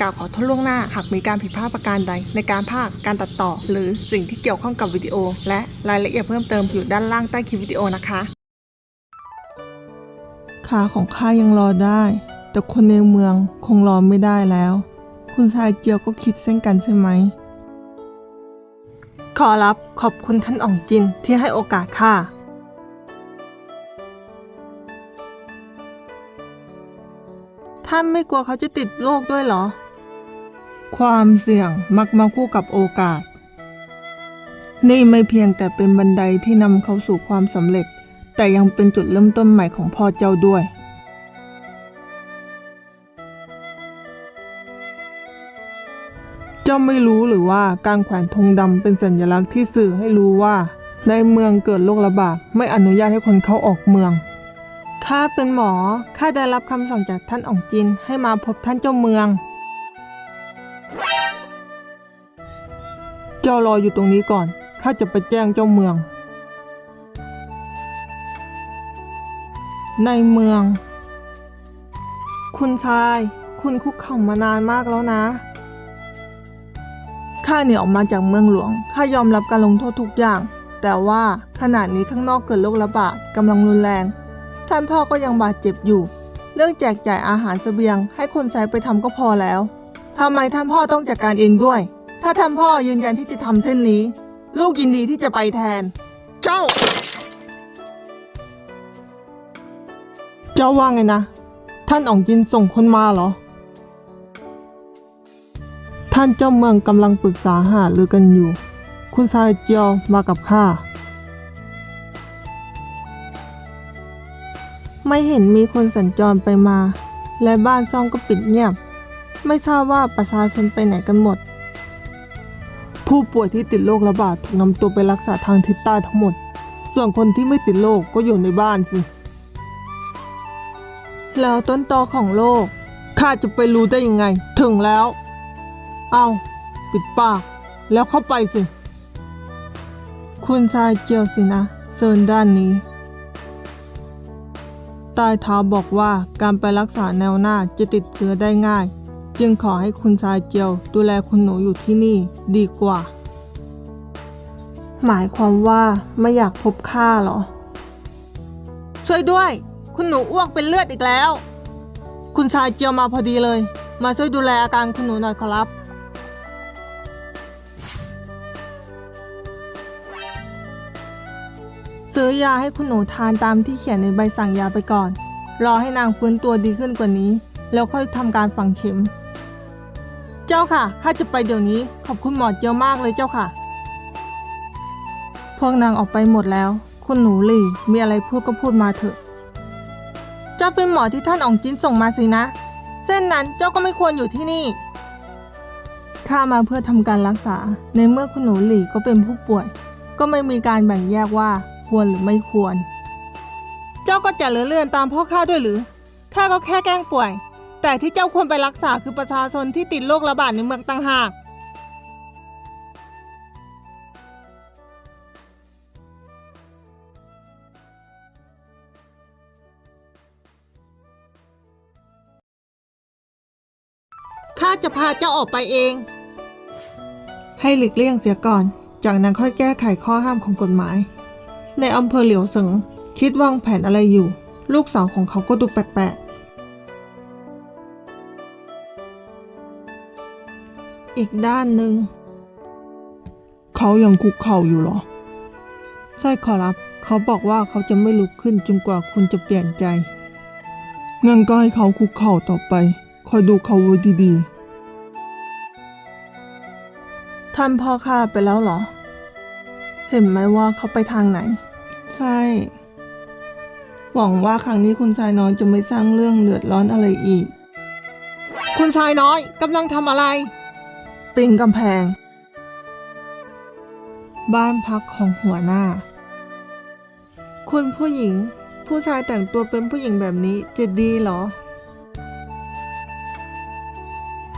กล่าวขอโทษล่วงหน้าหากมีการผิดพลาดประการใด ในการพากย์การตัดต่อ หรือสิ่งที่เกี่ยวข้องกับวิดีโอ และรายละเอียดเพิ่มเติมอยู่ด้านล่างใต้คลิปวิดีโอนะคะขาของข้ายังรอได้ แต่คนในเมืองคงรอไม่ได้แล้ว คุณชายเจียวก็คิดเช่นกันใช่ไหม ขอรับขอบคุณท่านอ่องจินที่ให้โอกาสข้าท่านไม่กลัวเขาจะติดโรคด้วยเหรอ ความเสี่ยงมักมาคู่กับโอกาส นี่ไม่เพียงแต่เป็นบันไดที่นำเขาสู่ความสำเร็จ แต่ยังเป็นจุดเริ่มต้นใหม่ของพ่อเจ้าด้วย เจ้าไม่รู้หรือว่าการแขวนธงดำเป็นสัญลักษณ์ที่สื่อให้รู้ว่า ในเมืองเกิดโรคระบาดไม่อนุญาตให้คนเข้าออกเมืองข้าเป็นหมอข้าได้รับคำสั่งจากท่านอ่องจินให้มาพบท่านเจ้าเมือง จ้ารออยู่ตรงนี้ก่อน ข้าจะไปแจ้งเจ้าเมือง ในเมือง คุณชาย คุณคุกเข่ามานานมากแล้วนะ ข้าหนีออกมาจากเมืองหลวง ข้ายอมรับการลงโทษทุกอย่าง แต่ว่าขณะนี้ข้างนอกเกิดโรคระบาดกำลังรุนแรง ท่านพ่อก็ยังบาดเจ็บอยู่ เรื่องแจกจ่ายอาหารเสบียง ให้คนใช้ไปทำก็พอแล้วทำไมท่านพ่อต้องจัดการเองด้วย ถ้าท่านพ่อยืนยันที่จะทำเช่นนี้ ลูกยินดีที่จะไปแทน เจ้า เจ้าว่าไงนะ ท่านอ่องจินส่งคนมาเหรอ ท่านเจ้าเมืองกำลังปรึกษาหารือกันอยู่ คุณชายเจียวมากับข้า ไม่เห็นมีคนสัญจรไปมา และบ้านซ่องก็ปิดเงียบ ไม่ทราบว่าประชาชนไปไหนกันหมด ผู้ป่วยที่ติดโรคระบาดถูกนำตัวไปรักษาทางทิศใต้ทั้งหมด ส่วนคนที่ไม่ติดโรคก็อยู่ในบ้านสิ แล้วต้นตอของโรคข้าจะไปรู้ได้ยังไง ถึงแล้ว เอาปิดปาก แล้วเข้าไปสิ คุณชายเจียวสินะเซินด้านนี้ใต้เท้าบอกว่าการไปรักษาแนวหน้าจะติดเชื้อได้ง่าย จึงขอให้คุณชาเจียวดูแลคุณหนูอยู่ที่นี่ ดีกว่า หมายความว่าไม่อยากพบข้าเหรอ ช่วยด้วย คุณหนูอ้วกเป็นเลือดอีกแล้ว คุณชาเจียวมาพอดีเลย มาช่วยดูแลอาการคุณหนูหน่อยขอรับ ซื้อยาให้คุณหนูทานตามที่เขียนในใบสั่งยาไปก่อน รอให้นางฟื้นตัวดีขึ้นกว่านี้แล้วค่อยทำการฝังเข็ม เจ้าค่ะ ข้าจะไปเดี๋ยวนี้ ขอบคุณหมอเจียวมากเลยเจ้าค่ะ พวกนางออกไปหมดแล้ว คุณหนูหลี่มีอะไรพูดก็พูดมาเถอะ เจ้าเป็นหมอที่ท่านอองจินส่งมาสินะ เส้นนั้นเจ้าก็ไม่ควรอยู่ที่นี่ ข้ามาเพื่อทำการรักษา ในเมื่อคุณหนูหลี่ก็เป็นผู้ป่วย ก็ไม่มีการแบ่งแยกว่าควรหรือไม่ควร เจ้าก็จะเลือเลือนตามพ่อข้าด้วยหรือ ข้าก็แค่แกล้งป่วย แต่ที่เจ้าควรไปรักษาคือประชาชนที่ติดโรคระบาดในเมืองต่างหาก ข้าจะพาเจ้าออกไปเอง ให้หลีกเลี่ยงเสียก่อน จากนั้นค่อยแก้ไขข้อห้ามของกฎหมาย ในอำเภอเหลียวเสิงคิดวางแผนอะไรอยู่ ลูกสาวของเขาก็ดูแปลกๆ อีกด้านหนึ่ง เขายังคุกเข่าอยู่หรอใช่ขอรับ เขาบอกว่าเขาจะไม่ลุกขึ้นจนกว่าคุณจะเปลี่ยนใจงั้นก็ให้เขาคุกเข่าต่อไป คอยดูเขาไว้ดีๆ ท่านพ่อข้าไปแล้วเหรอ เห็นไหมว่าเขาไปทางไหน ใช่ หวังว่าครั้งนี้คุณชายน้อยจะไม่สร้างเรื่องเดือดร้อนอะไรอีก คุณชายน้อยกำลังทำอะไร ปิงกำแพง บ้านพักของหัวหน้า คุณผู้หญิง ผู้ชายแต่งตัวเป็นผู้หญิงแบบนี้จะดีเหรอ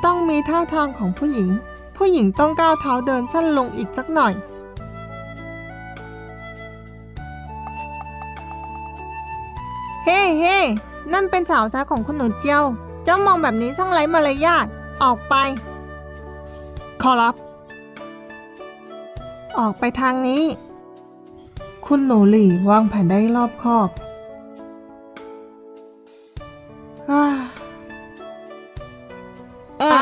ต้องมีท่าทางของผู้หญิง ผู้หญิงต้องก้าวเท้าเดินสั้นลงอีกสักหน่อยเฮ้เฮ้นั่นเป็นสาวซ้ายของคุณหนูเจียว เจ้ามองแบบนี้ช่างไร้มารยาท ออกไป ขอรับ ออกไปทางนี้ คุณหนูหลี่วางแผนได้รอบคอบอาอะ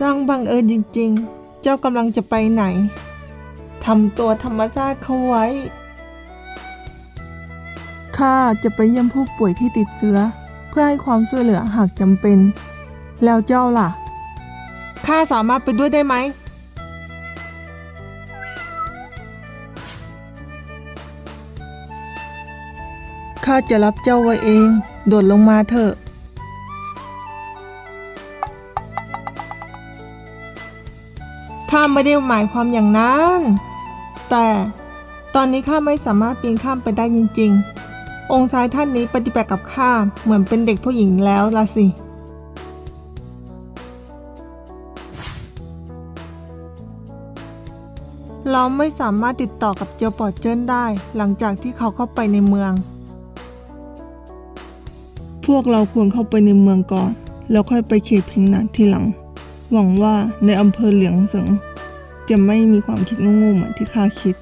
สร้างบังเอิญจริง ๆ เจ้ากำลังจะไปไหน ทำตัวธรรมชาติเข้าไว้ ข้าจะไปเยี่ยมผู้ป่วยที่ติดเชื้อ เพื่อให้ความช่วยเหลือหากจำเป็น แล้วเจ้าล่ะ ข้าสามารถไปด้วยได้ไหม ข้าจะรับเจ้าไว้เอง โดดลงมาเถอะ ข้าไม่ได้หมายความอย่างนั้น แต่ตอนนี้ข้าไม่สามารถปีนข้ามไปได้จริง ๆ องค์ชายท่านนี้ปฏิบัติกับข้าเหมือนเป็นเด็กผู้หญิงแล้วละสิ เราไม่สามารถติดต่อกับเจียวปอเจิ้นได้ หลังจากที่เขาเข้าไปในเมือง พวกเราควรเข้าไปในเมืองก่อน แล้วค่อยไปเขตพิงนานทีหลัง หวังว่าในอำเภอเหลียงเสิงจะไม่มีความคิดโง่ๆเหมือนที่ข้าคิด